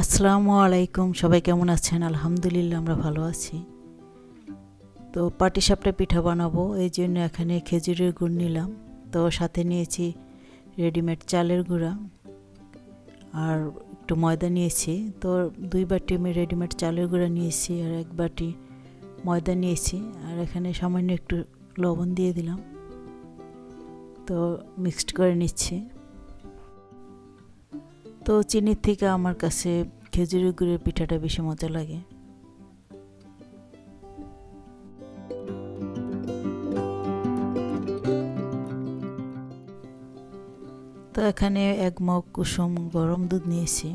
আসসালামু আলাইকুম, সবাই কেমন আছেন? আলহামদুলিল্লাহ, আমরা ভালো আছি। তো পাটিসাপটা পিঠা বানাবো, এই জন্য এখানে খেজুরের গুড় নিলাম। তো সাথে নিয়েছি রেডিমেড চালের গুঁড়া আর একটু ময়দা নিয়েছি। তো দুই বাটি আমি রেডিমেড চালের গুঁড়া নিয়েছি আর এক বাটি ময়দা নিয়েছি। আর এখানে সামান্য একটু লবণ দিয়ে দিলাম। তো মিক্সড করে নিচ্ছি। তো চিনির থেকে আমার কাছে খেজুরের গুড়ের পিঠাটা বেশি মজা লাগে। তো এখানে এক মগ কুসুম গরম দুধ নিয়েছি।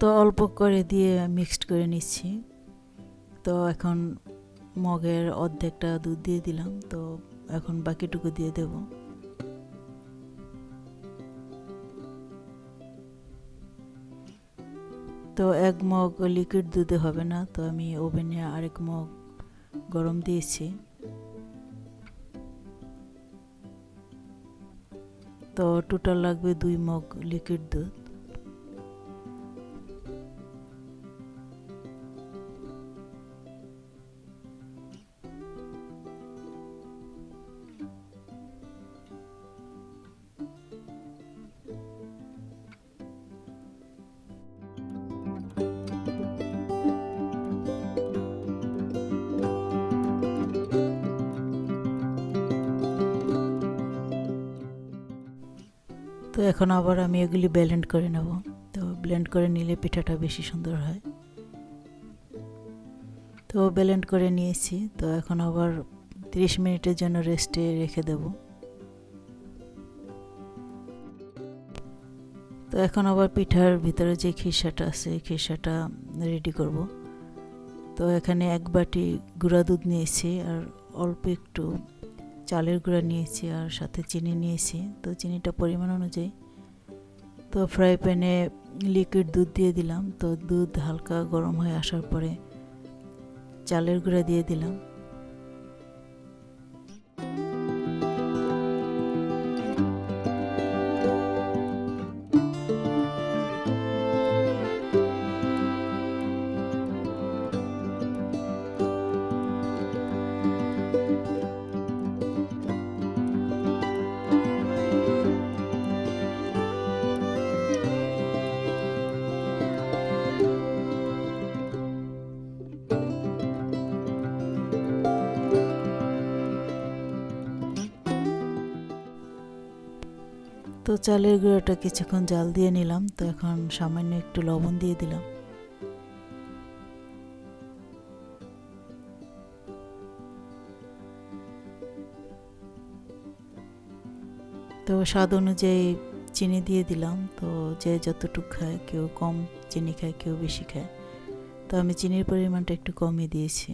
তো অল্প করে দিয়ে মিক্সড করে নিচ্ছি। তো এখন মগের অর্ধেকটা দুধ দিয়ে দিলাম। তো এখন বাকিটুকু দিয়ে দেব। তো এক মগ লিকুইড দুধে হবে না, তো আমি ওভেনে আরেক মগ গরম দিয়েছি। তো টোটাল লাগবে দুই মগ লিকুইড দুধ। তো এখন আবার আমি এগুলি ব্লেন্ড করে নেব। তো ব্লেন্ড করে নিলে পিঠাটা বেশি সুন্দর হয়। তো ব্লেন্ড করে নিয়েছি। তো এখন আবার 30 মিনিটের জন্য রেস্টে রেখে দেব। তো এখন আবার পিঠার ভিতরে যে খিসাটা আছে খিসাটা রেডি করব। তো এখানে এক বাটি গুঁড়া দুধ নিয়েছি আর অল্প একটু চালের গুঁড়া নিয়েছি আর সাথে চিনি নিয়েছি। তো চিনিটা পরিমাণ অনুযায়ী। তো ফ্রাই প্যানে লিকুইড দুধ দিয়ে দিলাম। তো দুধ হালকা গরম হয়ে আসার পরে চালের গুঁড়া দিয়ে দিলাম। তো চালের গুঁড়োটা কিছুক্ষণ জাল দিয়ে নিলাম, তো এখন সামান্য একটু লবণ দিয়ে দিলাম। তো স্বাদ অনুযায়ী চিনি দিয়ে দিলাম, তো যে যতটুকু খায়, কেউ কম চিনি খায়, কেউ বেশি খায়। তো আমি চিনির পরিমাণটা একটু কমই দিয়েছি।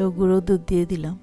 তো গুঁড়ো দুধ দিয়ে দিলাম।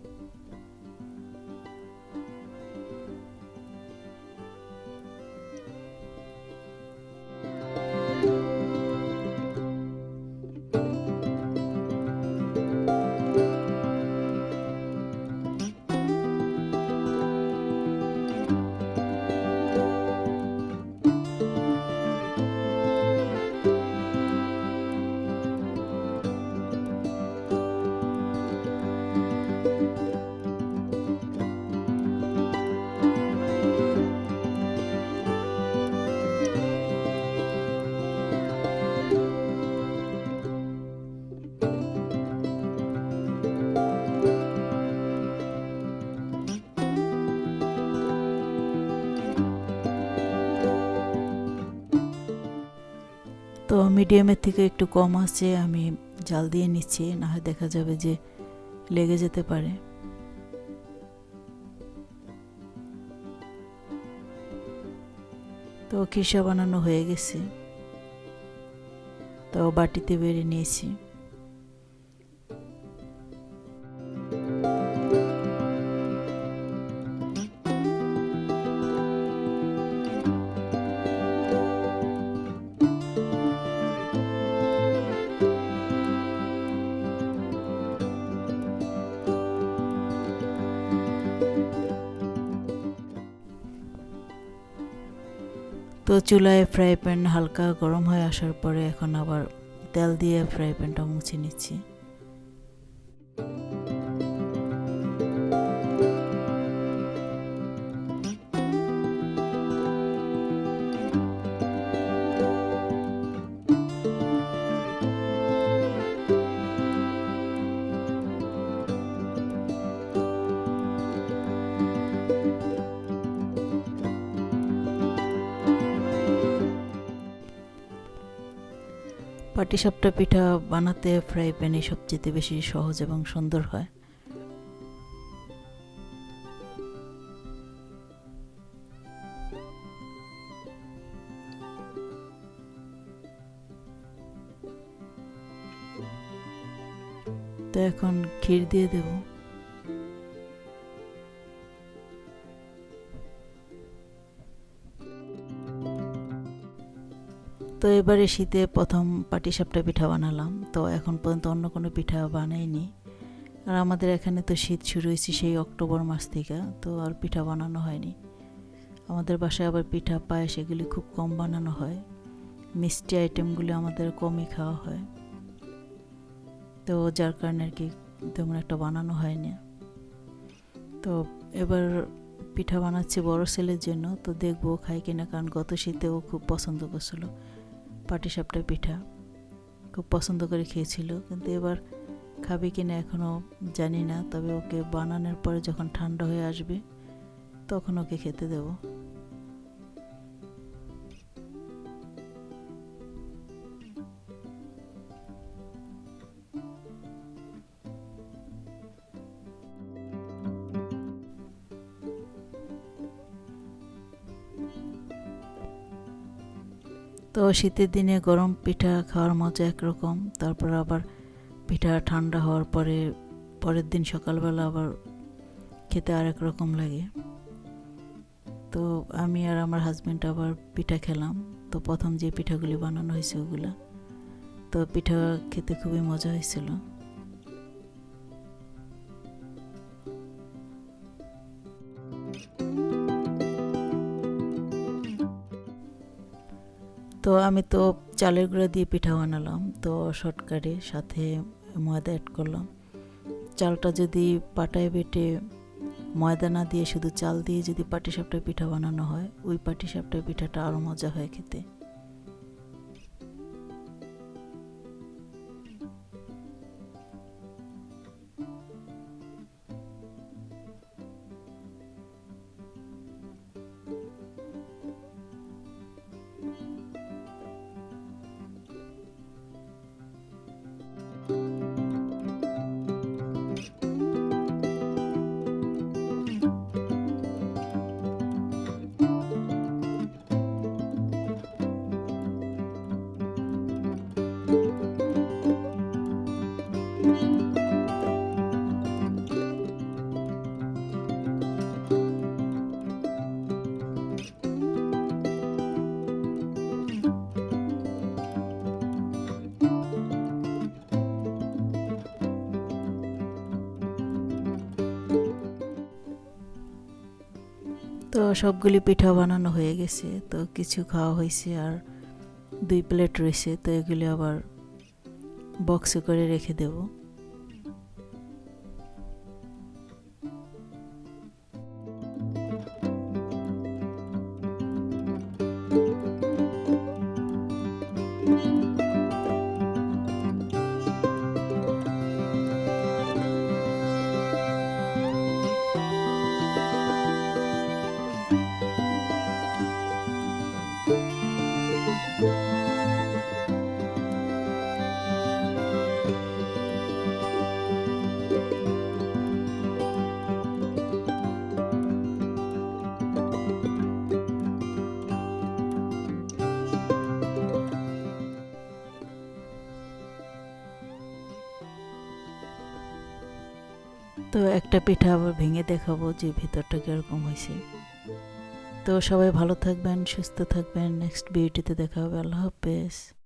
তো মিডিয়ামের থেকে একটু কম আছে, আমি জাল দিয়ে নিচ্ছি না হয় দেখা যাবে যে লেগে যেতে পারে। তো খিসা বানানো হয়ে গেছে। তো বাটিতে বেড়ে নিয়েছি। তো চুলায় ফ্রাই প্যান হালকা গরম হয়ে আসার পরে এখন আবার তেল দিয়ে ফ্রাই প্যানটা মুছে নিচ্ছি। পাটিসাপটা পিঠা বানাতে ফ্রাই প্যানে সবচেয়ে বেশি সহজ এবং সুন্দর হয়। তো এখন ক্ষীর দিয়ে দেব। তো এবারে শীতে প্রথম পাটিসাপটা পিঠা বানালাম। তো এখন পর্যন্ত অন্য কোনো পিঠা বানাইনি। আর আমাদের এখানে তো শীত শুরু হয়েছে সেই অক্টোবর মাস থেকে, তো আর পিঠা বানানো হয়নি। আমাদের বাসায় আবার পিঠা, পায়েস এগুলি খুব কম বানানো হয়। মিষ্টি আইটেমগুলি আমাদের কমই খাওয়া হয়। তো যার কারণে আর কি তেমন একটা বানানো হয়নি। তো এবার পিঠা বানাচ্ছি বড় ছেলের জন্য, তো দেখব খাই কিনা, কারণ গত শীতেও খুব পছন্দ করছিল। পাটিসাপটা পিঠা। খুব পছন্দ করে খেয়েছিল, কিন্তু এবার খাবে কি না এখনও জানি না, তবে ওকে বানানোর পরে যখন ঠান্ডা হয়ে আসবে, তখন ওকে খেতে দেবো। তো শীতের দিনে গরম পিঠা খাওয়ার মজা একরকম, তারপর আবার পিঠা ঠান্ডা হওয়ার পরে, পরের দিন সকালবেলা আবার খেতে আরেক রকম লাগে। তো আমি আর আমার হাজব্যান্ড আবার পিঠা খেলাম। তো প্রথম যে পিঠাগুলি বানানো হয়েছে ওগুলো। তো পিঠা খেতে খুবই মজা হয়েছিল। তো আমি তো চালের গুঁড়া দিয়ে পিঠা বানালাম তো শর্টকাটে সাথে ময়দা অ্যাড করলাম। চালটা যদি পাটায় বেটে ময়দা না দিয়ে শুধু চাল দিয়ে যদি পাটি সাপটায় পিঠা বানানো হয়, ওই পাটি সাপটায় পিঠাটা আরও মজা হয় খেতে। তো সবগুলি পিঠা বানানো হয়ে গেছে, তো কিছু খাওয়া হয়েছে আর দুই প্লেট রয়েছে, তো এগুলি আবার বক্সে করে রেখে দেব। তো একটা পিঠা আবার ভেঙে দেখাবো যে ভিতরটা কীরকম হয়েছে। তো সবাই ভালো থাকবেন, সুস্থ থাকবেন। নেক্সট বিউটিতে দেখা হবে। আল্লাহ হাফেজ।